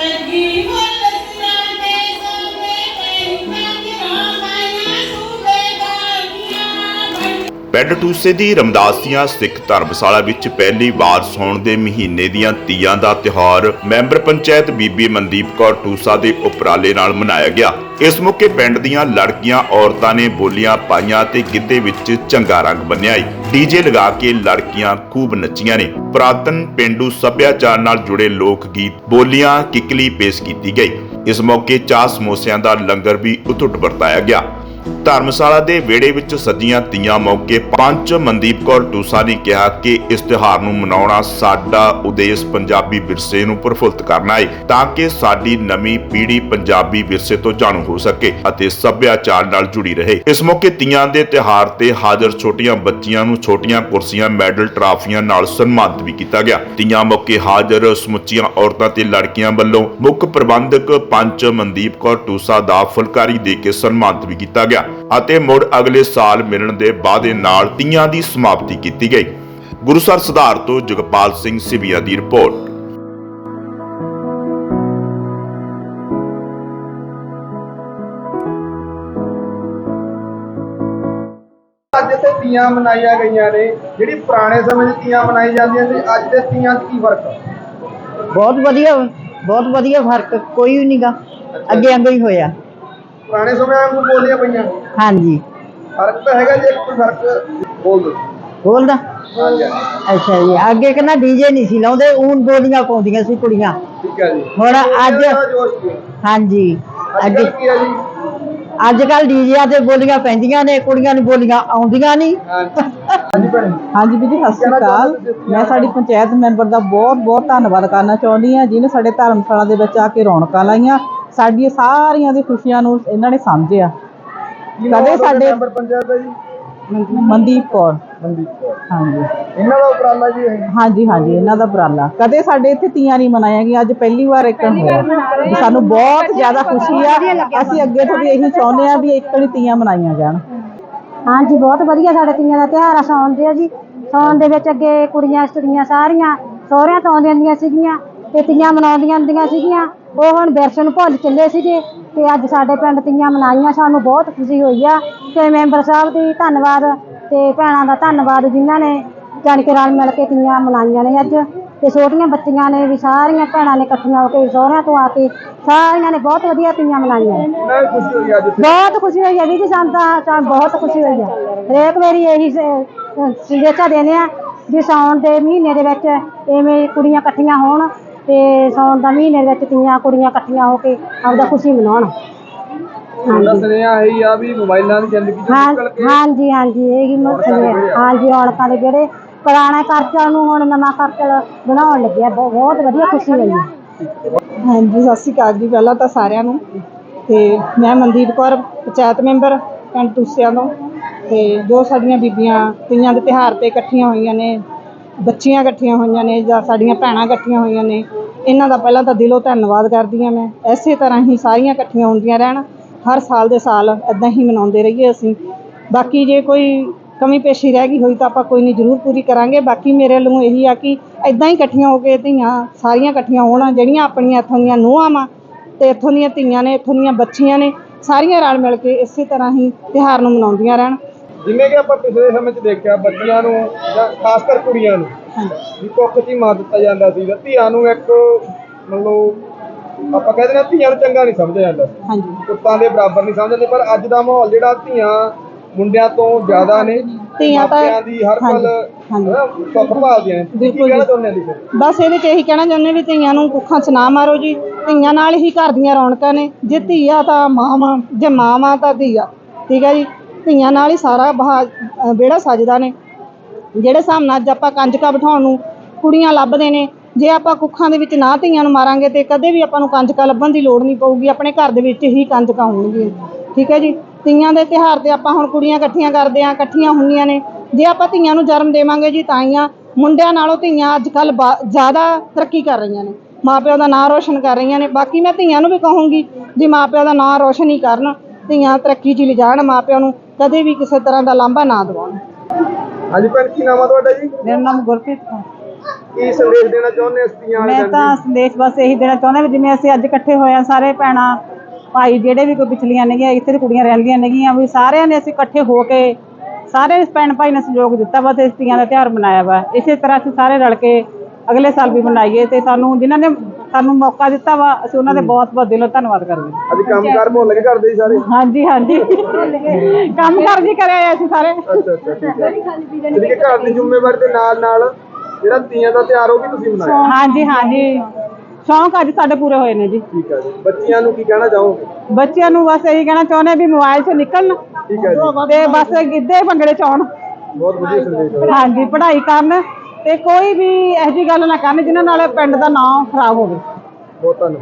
ਲੱਗੀ ਮੁੱਲ ਪਿੰਡ ਟੂਸੇ ਦੀ ਰਮਦਾਸੀਆਂ ਸਿੱਖ ਧਰਮਸ਼ਾਲਾ ਵਿੱਚ ਪਹਿਲੀ ਵਾਰ ਸੌਣ ਦੇ ਮਹੀਨੇ ਦੀਆਂ ਤੀਆਂ ਦਾ ਤਿਉਹਾਰ ਮੈਂਬਰ ਪੰਚਾਇਤ ਬੀਬੀ ਮਨਦੀਪ ਕੌਰ ਟੂਸਾ ਦੇ ਉਪਰਾਲੇ ਨਾਲ ਮਨਾਇਆ ਗਿਆ। ਇਸ ਮੌਕੇ ਪਿੰਡ ਦੀਆਂ ਲੜਕੀਆਂ, ਔਰਤਾਂ ਨੇ ਬੋਲੀਆਂ ਪਾਈਆਂ ਤੇ ਗਿੱਧੇ ਵਿੱਚ ਚੰਗਾ ਰੰਗ ਬੰਨਿਆ ਈ। ਡੀਜੇ ਲਗਾ ਕੇ ਲੜਕੀਆਂ ਖੂਬ ਨੱਚੀਆਂ ਨੇ। ਪੁਰਾਤਨ ਪਿੰਡੂ ਸੱਭਿਆਚਾਰ ਨਾਲ ਜੁੜੇ ਲੋਕ ਗੀਤ ਬੋਲੀਆਂ ਕਿੱਕਲੀ ਪੇਸ਼ ਕੀਤੀ ਗਈ। ਇਸ ਮੌਕੇ ਚਾਹ ਸਮੋਸਿਆਂ ਦਾ ਲੰਗਰ ਵੀ ਉਤੁੱਟ ਵਰਤਾਇਆ ਗਿਆ। ਧਰਮਸ਼ਾਲਾ ਦੇ ਵਿਹੜੇ ਵਿੱਚ ਸੱਜੀਆਂ ਤੀਆਂ ਮੌਕੇ ਪੰਚ ਮਨਦੀਪ ਕੌਰ ਟੂਸਾ ਨੇ ਕਿਹਾ ਕਿ ਇਸ ਤਿਉਹਾਰ ਨੂੰ ਮਨਾਉਣਾ ਸਾਡਾ ਉਦੇਸ਼ ਪੰਜਾਬੀ ਵਿਰਸੇ ਨੂੰ ਪ੍ਰਫੁੱਲਤ ਕਰਨਾ ਹੈ ਤਾਂ ਕਿ ਸਾਡੀ ਨਵੀਂ ਪੀੜ੍ਹੀ ਪੰਜਾਬੀ ਵਿਰਸੇ ਤੋਂ ਜਾਣੂ ਹੋ ਸਕੇ ਅਤੇ ਸੱਭਿਆਚਾਰ ਨਾਲ ਜੁੜੀ ਰਹੇ। ਇਸ ਮੌਕੇ ਤੀਆਂ ਦੇ ਤਿਉਹਾਰ ਤੇ ਹਾਜ਼ਰ ਛੋਟੀਆਂ ਬੱਚੀਆਂ ਨੂੰ ਛੋਟੀਆਂ ਕੁਰਸੀਆਂ, ਮੈਡਲ, ਟਰਾਫੀਆਂ ਨਾਲ ਸਨਮਾਨਿਤ ਵੀ ਕੀਤਾ ਗਿਆ। ਤੀਆਂ ਮੌਕੇ ਹਾਜ਼ਰ ਸਮੁੱਚੀਆਂ ਔਰਤਾਂ ਤੇ ਲੜਕੀਆਂ ਵੱਲੋਂ ਮੁੱਖ ਪ੍ਰਬੰਧਕ ਪੰਚ ਮਨਦੀਪ ਕੌਰ ਟੂਸਾ ਦਾ ਫੁਲਕਾਰੀ ਦੇ ਕੇ ਸਨਮਾਨਿਤ ਵੀ ਕੀਤਾ ਗਿਆ। ਅਤੇ ਮੁੜ ਅਗਲੇ ਸਾਲ ਮਿਲਣ ਦੇ ਵਾਅਦੇ ਨਾਲ ਤੀਆਂ ਦੀ ਸਮਾਪਤੀ ਕੀਤੀ ਗਈ। ਗੁਰੂਸਰ ਸੁਧਾਰ ਤੋਂ ਜਗਪਾਲ ਸਿੰਘ ਸਿਵੀਆ ਦੀ ਰਿਪੋਰਟ। ਅੱਜ ਤੇ ਤੀਆਂ ਮਨਾਈਆਂ ਗਈਆਂ ਨੇ ਜਿਹੜੀ ਪੁਰਾਣੇ ਸਮੇਂ 'ਚ ਤੀਆਂ ਮਨਾਈ ਜਾਂਦੀਆਂ ਸੀ ਅੱਜ ਦੇ ਤੀਆਂ 'ਚ ਕੀ ਫ਼ਰਕ ਆ? ਬਹੁਤ ਵਧੀਆ ਬਹੁਤ ਵਧੀਆ ਫ਼ਰਕ ਕੋਈ ਵੀ ਨਹੀਂਗਾ ਅੱਗੇ ਅੱਗੇ ਹੀ ਹੋਇਆ। ਪੁਰਾਣੇ ਸਮਿਆਂ ਵਾਂਗੂ ਬੋਲੀਆਂ ਪਈਆਂ। ਹਾਂਜੀ। ਫ਼ਰਕ ਤਾਂ ਹੈਗਾ ਜੀ ਇੱਕ ਕੋਈ ਫ਼ਰਕ ਬੋਲ ਦੋ? ਬੋਲਦਾ ਹਾਂਜੀ। ਅੱਛਾ ਜੀ ਅੱਗੇ ਕਹਿੰਦਾ ਡੀਜੇ ਨਹੀਂ ਸੀ ਲਾਉਂਦੇ ਊਨ ਬੋਲੀਆਂ ਪਾਉਂਦੀਆਂ ਸੀ ਕੁੜੀਆਂ। ਠੀਕ ਹੈ ਜੀ। ਹੁਣ ਅੱਜ? ਹਾਂਜੀ। ਅੱਜ ਕੀ ਹੈ ਜੀ? ਅੱਜ ਕੱਲ ਡੀਜਿਆਂ ਤੇ ਬੋਲੀਆਂ ਪੈਂਦੀਆਂ ਨੇ ਕੁੜੀਆਂ ਨੂੰ ਬੋਲੀਆਂ ਆਉਂਦੀਆਂ ਨਹੀਂ। ਹਾਂਜੀ। ਹਾਂਜੀ ਭੈਣੇ ਹਾਂਜੀ ਵੀਰ ਜੀ ਸਤਿ ਸ਼੍ਰੀ ਅਕਾਲ। ਮੈਂ ਸਾਡੀ ਪੰਚਾਇਤ ਮੈਂਬਰ ਦਾ ਬਹੁਤ ਬਹੁਤ ਧੰਨਵਾਦ ਕਰਨਾ ਚਾਹੁੰਦੀ ਹਾਂ ਜਿਹਨੇ ਸਾਡੇ ਧਰਮਸ਼ਾਲਾ ਦੇ ਵਿੱਚ ਆ ਕੇ ਰੌਣਕਾਂ ਲਾਈਆਂ। ਸਾਡੀਆਂ ਸਾਰੀਆਂ ਦੀ ਖੁਸ਼ੀਆਂ ਨੂੰ ਇਹਨਾਂ ਨੇ ਸਮਝਿਆ ਕਦੇ ਸਾਡੇ ਮੈਂਬਰ ਪੰਚਾਇਤ ਦਾ ਜੀ? ਮਨਦੀਪ ਕੌਰ। ਮਨਦੀਪ ਕੌਰ। ਹਾਂਜੀ। ਇਹਨਾਂ ਦਾ ਉਪਰਾਲਾ ਜੀ ਇਹ? ਹਾਂਜੀ ਹਾਂਜੀ ਇਹਨਾਂ ਦਾ ਉਪਰਾਲਾ। ਕਦੇ ਸਾਡੇ ਇੱਥੇ ਤੀਆਂ ਨਹੀਂ ਮਨਾਈਆਂ ਗਈਆਂ ਅੱਜ ਪਹਿਲੀ ਵਾਰ ਇੱਕਣ ਹੋਇਆ ਵੀ ਸਾਨੂੰ ਬਹੁਤ ਜ਼ਿਆਦਾ ਖੁਸ਼ੀ ਆ। ਅਸੀਂ ਅੱਗੇ ਤੋਂ ਵੀ ਇਹੀ ਚਾਹੁੰਦੇ ਆ ਵੀ ਇੱਕਣ ਹੀ ਤੀਆਂ ਮਨਾਈਆਂ ਜਾਣ। ਹਾਂਜੀ ਬਹੁਤ ਵਧੀਆ ਸਾਡੇ ਤੀਆਂ ਦਾ ਤਿਉਹਾਰ ਆ ਸਾਉਣ ਦੇ ਜੀ। ਸਾਉਣ ਦੇ ਵਿੱਚ ਅੱਗੇ ਕੁੜੀਆਂ ਸਟੜੀਆਂ ਸਾਰੀਆਂ ਸਹੁਰਿਆਂ ਤੋਂ ਆਉਂਦੀਆਂ ਹੁੰਦੀਆਂ ਸੀਗੀਆਂ ਤੇ ਤੀਆਂ ਮਨਾਉਂਦੀਆਂ ਹੁੰਦੀਆਂ ਸੀਗੀਆਂ। ਉਹ ਹੁਣ ਵਿਰਸੇ ਨੂੰ ਭੁੱਲ ਚੱਲੇ ਸੀਗੇ ਤੇ ਅੱਜ ਸਾਡੇ ਪਿੰਡ ਤੀਆਂ ਮਨਾਈਆਂ ਸਾਨੂੰ ਬਹੁਤ ਖੁਸ਼ੀ ਹੋਈ ਆ। ਤੇ ਮੈਂਬਰ ਸਾਹਿਬ ਦੀ ਧੰਨਵਾਦ ਤੇ ਭੈਣਾਂ ਦਾ ਧੰਨਵਾਦ ਜਿਨ੍ਹਾਂ ਨੇ ਜਾਣੀ ਕਿ ਰਲ ਮਿਲ ਕੇ ਤੀਆਂ ਮਨਾਈਆਂ ਨੇ ਅੱਜ। ਤੇ ਛੋਟੀਆਂ ਬੱਚੀਆਂ ਨੇ ਵੀ ਸਾਰੀਆਂ ਭੈਣਾਂ ਨੇ ਇਕੱਠੀਆਂ ਹੋ ਕੇ ਸਹੁਰਿਆਂ ਤੋਂ ਆ ਕੇ ਸਾਰੀਆਂ ਨੇ ਬਹੁਤ ਵਧੀਆ ਤੀਆਂ ਮਨਾਈਆਂ। ਮੈਂ ਖੁਸ਼ੀ ਹੋਈ ਅੱਜ ਇੱਥੇ। ਬਹੁਤ ਖੁਸ਼ੀ ਹੋਈ ਹੈ ਵੀ ਜੀ ਸਾਨੂੰ ਤਾਂ ਬਹੁਤ ਖੁਸ਼ੀ ਹੋਈ ਹੈ ਹਰੇਕ ਵਾਰੀ ਇਹੀ ਸੰਦੇਸ਼ਾ ਦੇਣੇ ਆ ਵੀ ਸਾਉਣ ਦੇ ਮਹੀਨੇ ਦੇ ਵਿੱਚ ਐਵੇਂ ਕੁੜੀਆਂ ਇਕੱਠੀਆਂ ਹੋਣ। ਤੇ ਸਾਉਣ ਦਾ ਮਹੀਨੇ ਵਿੱਚ ਤੀਆਂ ਕੁੜੀਆਂ ਇਕੱਠੀਆਂ ਹੋ ਕੇ ਆਪਦਾ ਖੁਸ਼ੀ ਮਨਾਉਣ। ਤੁਹਾਡਾ ਸੁਨੇਹਾ ਇਹੀ ਆ ਵੀ ਮੋਬਾਈਲਾਂ ਦੀ ਜ਼ਿੰਦਗੀ ਚੋਂ ਹਾਂ ਨਿਕਲ ਕੇ ਹਾਂਜੀ ਹਾਂਜੀ ਇਹ ਹੀ ਮੁੱਖਲੇ ਹਾਂਜੀ ਰੌਣਕਾਂ ਦੇ ਜਿਹੜੇ ਪੁਰਾਣਾ ਕਲਚਰ ਨੂੰ ਹੁਣ ਨਵਾਂ ਕਲਚਰ ਬਣਾਉਣ ਲੱਗਿਆ ਬਹੁਤ ਬਹੁਤ ਵਧੀਆ ਖੁਸ਼ੀ ਹੋਈ ਹੈ ਹਾਂਜੀ ਸਤਿ ਸ਼੍ਰੀ ਅਕਾਲ ਜੀ ਪਹਿਲਾਂ ਤਾਂ ਸਾਰਿਆਂ ਨੂੰ। ਤੇ ਮੈਂ ਮਨਦੀਪ ਕੌਰ ਪੰਚਾਇਤ ਮੈਂਬਰ ਪਿੰਡ ਟੂਸਿਆਂ ਤੋਂ। ਤੇ ਜੋ ਸਾਡੀਆਂ ਬੀਬੀਆਂ ਤੀਆਂ ਦੇ ਤਿਉਹਾਰ ਤੇ ਇਕੱਠੀਆਂ ਹੋਈਆਂ ਨੇ ਬੱਚੀਆਂ ਇਕੱਠੀਆਂ ਹੋਈਆਂ ਨੇ ਜਾਂ ਸਾਡੀਆਂ ਭੈਣਾਂ ਇਕੱਠੀਆਂ ਹੋਈਆਂ ਨੇ ਇਹਨਾਂ ਦਾ ਪਹਿਲਾਂ ਤਾਂ ਦਿਲੋਂ ਧੰਨਵਾਦ ਕਰਦੀ ਹਾਂ ਮੈਂ। ਐਸੇ ਤਰ੍ਹਾਂ ਹੀ ਸਾਰੀਆਂ ਇਕੱਠੀਆਂ ਹੁੰਦੀਆਂ ਰਹਿਣ। ਹਰ ਸਾਲ ਦੇ ਸਾਲ ਇਦਾਂ ਹੀ ਮਨਾਉਂਦੇ ਰਹੀਏ ਅਸੀਂ। ਬਾਕੀ ਜੇ ਕੋਈ ਕਮੀ ਪੇਸ਼ੀ ਰਹਿ ਗਈ ਹੋਈ ਤਾਂ ਆਪਾਂ ਕੋਈ ਨਹੀਂ ਜ਼ਰੂਰ ਪੂਰੀ ਕਰਾਂਗੇ। ਬਾਕੀ ਮੇਰੇ ਵੱਲੋਂ ਇਹੀ ਆ ਕਿ ਇਦਾਂ ਹੀ ਇਕੱਠੀਆਂ ਹੋ ਕੇ ਧੀਆਂ ਸਾਰੀਆਂ ਇਕੱਠੀਆਂ ਹੋਣ, ਜਿਹੜੀਆਂ ਆਪਣੀਆਂ ਇੱਥੋਂ ਦੀਆਂ ਨੂੰਹਾਂ ਵਾ ਤੇ ਇੱਥੋਂ ਦੀਆਂ ਧੀਆਂ ਨੇ, ਇੱਥੋਂ ਦੀਆਂ ਬੱਚੀਆਂ ਨੇ, ਸਾਰੀਆਂ ਰਲ ਮਿਲ ਕੇ ਇਸੇ ਤਰ੍ਹਾਂ ਹੀ ਤਿਉਹਾਰ ਨੂੰ ਮਨਾਉਂਦੀਆਂ ਰਹਿਣ। ਜਿਵੇਂ ਕਿ ਆਪਾਂ ਪਿਛਲੇ ਸਮੇਂ 'ਚ ਦੇਖਿਆ ਬੱਚੀਆਂ ਨੂੰ ਜਾਂ ਖਾਸ ਕਰ ਕੁੜੀਆਂ ਨੂੰ ਵੀ ਕੁੱਖ ਹੀ ਮਾਰ ਦਿੱਤਾ ਜਾਂਦਾ ਸੀ ਧੀਆਂ ਨੂੰ ਇੱਕ ਮਤਲਬ ਆਪਾਂ ਕਹਿੰਦੇ ਨੇ ਧੀਆਂ ਨੂੰ ਚੰਗਾ ਨਹੀਂ ਸਮਝਿਆ ਜਾਂਦਾ ਹਾਂਜੀ। ਪੁੱਤਾਂ ਦੇ ਬਰਾਬਰ ਨਹੀਂ ਸਮਝਦੇ ਪਰ ਅੱਜ ਦਾ ਮਾਹੌਲ ਜਿਹੜਾ ਧੀਆਂ ਮੁੰਡਿਆਂ ਤੋਂ ਜ਼ਿਆਦਾ ਨੇ ਧੀਆਂ ਤਾਂ- ਦੀ ਹਰ ਪਲ ਭਾਲਦੀਆਂ ਨੇ। ਕੀ ਬਿਲਕੁਲ ਕਹਿਣਾ। ਚਾਹੁੰਦੇ ਤੁਸੀਂ ਬਸ ਇਹਦੇ 'ਚ ਇਹੀ ਕਹਿਣਾ ਚਾਹੁੰਦੇ ਵੀ ਧੀਆਂ ਨੂੰ ਕੁੱਖਾਂ 'ਚ ਨਾ ਮਾਰੋ ਜੀ। ਧੀਆਂ ਨਾਲ ਹੀ ਘਰ ਦੀਆਂ ਰੌਣਕਾਂ ਨੇ। ਜੇ ਧੀਆ ਤਾਂ ਮਾਂ ਵਾਂ ਜੇ ਮਾਂ ਵਾਂ ਤਾਂ ਧੀਆ। ਠੀਕ ਹੈ ਜੀ? ਧੀਆਂ ਨਾਲ ਹੀ ਸਾਰਾ ਬਹਾ ਵਿਹੜਾ ਸਜਦਾ ਨੇ। ਜਿਹੜੇ ਹਿਸਾਬ ਨਾਲ ਅੱਜ ਆਪਾਂ ਕੰਜਕਾਂ ਬਿਠਾਉਣ ਨੂੰ ਕੁੜੀਆਂ ਲੱਭਦੇ ਨੇ, ਜੇ ਆਪਾਂ ਕੁੱਖਾਂ ਦੇ ਵਿੱਚ ਨਾ ਧੀਆਂ ਨੂੰ ਮਾਰਾਂਗੇ ਤੇ ਕਦੇ ਵੀ ਆਪਾਂ ਨੂੰ ਕੰਜਕਾਂ ਲੱਭਣ ਦੀ ਲੋੜ ਨਹੀਂ ਪਊਗੀ, ਆਪਣੇ ਘਰ ਦੇ ਵਿੱਚ ਹੀ ਕੰਜਕਾਂ ਹੋਣਗੀਆਂ। ਠੀਕ ਹੈ ਜੀ? ਤੀਆਂ ਦੇ ਤਿਉਹਾਰ ਤੇ ਆਪਾਂ ਹੁਣ ਕੁੜੀਆਂ ਇਕੱਠੀਆਂ ਕਰਦੇ ਆਂ ਇਕੱਠੀਆਂ ਹੁੰਦੀਆਂ ਨੇ। ਜੇ ਆਪਾਂ ਧੀਆਂ ਨੂੰ ਜਨਮ ਦੇਵਾਂਗੇ ਜੀ, ਤਾਂ ਹੀ ਆ ਮੁੰਡਿਆਂ ਨਾਲੋਂ ਧੀਆਂ ਅੱਜ ਕੱਲ ਜ਼ਿਆਦਾ ਤਰੱਕੀ ਕਰ ਰਹੀਆਂ ਨੇ। ਮਾਪਿਆਂ ਦਾ ਨਾਂ ਰੋਸ਼ਨ ਕਰ ਰਹੀਆਂ ਨੇ। ਬਾਕੀ ਮੈਂ ਧੀਆਂ ਨੂੰ ਵੀ ਕਹੂੰਗੀ ਵੀ ਮਾਪਿਆਂ ਦਾ ਨਾਂ ਰੋਸ਼ਨ ਹੀ ਕਰਨ, ਧੀਆਂ ਤਰੱਕੀ 'ਚ ਲਿਜਾਣ ਮਾਪਿਆਂ ਨੂੰ ਕਦੇ ਵੀ ਕਿਸੇ ਤਰ੍ਹਾਂ ਦਾ ਲਾਂਭਾ ਨਾ ਦਿਵਾਉਣ। ਹਾਂਜੀ ਭੈਣ ਕੀ ਨਾਮ ਆ ਤੁਹਾਡਾ ਜੀ? ਮੇਰਾ ਨਾਮ ਗੁਰਪ੍ਰੀਤ ਕੌਰ। ਕੀ ਸੰਦੇਸ਼ ਦੇਣਾ ਚਾਹੁੰਦੇ ਇਸ ਤੀਆਂ ਵਾਲੇ ਮੈਂ ਤੇ? ਸੰਦੇਸ਼ ਬਸ ਇਹੀ ਦੇਣਾ ਚਾਹੁੰਦਾ ਵੀ ਜਿਵੇਂ ਅਸੀਂ ਅੱਜ ਇਕੱਠੇ ਹੋਏ ਆ ਸਾਰੇ ਭੈਣਾਂ ਭਾਈ ਜਿਹੜੇ ਵੀ ਕੋਈ ਪਿਛਲੀਆਂ ਨੇਗੀਆਂ ਇੱਥੇ ਦੀ ਕੁੜੀਆਂ ਰਹਿੰਦੀਆਂ ਨੇਗੀਆਂ ਵੀ ਸਾਰਿਆਂ ਨੇ ਅਸੀਂ ਇਕੱਠੇ ਹੋ ਕੇ ਸਾਰੇ ਭੈਣ ਭਾਈ ਨੇ ਸਹਿਯੋਗ ਦਿੱਤਾ ਵਾ ਤੇ ਇਸ ਤੀਆਂ ਦਾ ਤਿਉਹਾਰ ਮਨਾਇਆ ਵਾ। ਇਸੇ ਤਰ੍ਹਾਂ ਅਸੀਂ ਸਾਰੇ ਰਲ ਕੇ ਅਗਲੇ ਸਾਲ ਵੀ ਮਨਾਈਏ ਤੇ ਸਾਨੂੰ ਜਿਨ੍ਹਾਂ ਨੇ ਸਾਨੂੰ ਮੌਕਾ ਦਿੱਤਾ ਵਾ ਅਸੀਂ ਉਹਨਾਂ ਦੇ ਬਹੁਤ ਬਹੁਤ ਦਿਲੋਂ ਧੰਨਵਾਦ ਕਰਦੇ ਹਾਂ। ਅੱਜ ਕੰਮਕਾਰ ਭੁੱਲ ਕੇ ਕਰਦੇ ਸੀ ਸਾਰੇ? ਹਾਂਜੀ ਹਾਂਜੀ। ਕੰਮ ਕਰ ਜੀ ਕਰਿਆ ਅਸੀਂ ਸਾਰੇ। ਅੱਛਾ ਅੱਛਾ ਠੀਕ ਹੈ। ਜਿਹੜੀ ਕਿ ਘਰ ਦੀ ਜ਼ਿੰਮੇਵਾਰੀ ਦੇ ਨਾਲ ਨਾਲ ਜਿਹੜਾ ਤੀਆਂ ਦਾ ਤਿਉਹਾਰ ਉਹ ਵੀ ਤੁਸੀਂ ਮਨਾਇਆ? ਹਾਂਜੀ ਹਾਂਜੀ। ਸ਼ੌਂਕ ਅੱਜ ਸਾਡੇ ਪੂਰੇ ਹੋਏ ਨੇ ਜੀ। ਠੀਕ ਹੈ ਜੀ। ਬੱਚਿਆਂ ਨੂੰ ਕੀ ਕਹਿਣਾ ਚਾਹੋਗੇ? ਬੱਚਿਆਂ ਨੂੰ ਬਸ ਇਹੀ ਕਹਿਣਾ ਚਾਹੁੰਦੇ ਵੀ ਮੋਬਾਈਲ 'ਚ ਨਿਕਲਣ ਠੀਕ ਹੈ ਜੀ। ਤੇ ਬਸ ਗਿੱਧੇ ਭੰਗੜੇ 'ਚ ਆਉਣ। ਬਹੁਤ ਵਧੀਆ ਸੰਦੇਸ਼ ਹੈ। ਹਾਂਜੀ ਪੜ੍ਹਾਈ ਕਰਨ ਤੇ ਕੋਈ ਵੀ ਇਹੋ ਜਿਹੀ ਗੱਲ ਨਾ ਕਰਨ ਜਿਨ੍ਹਾਂ ਨਾਲ ਪਿੰਡ ਦਾ ਨਾਮ ਖਰਾਬ ਹੋਵੇ। ਬਹੁਤ ਧੰਨਵਾਦ।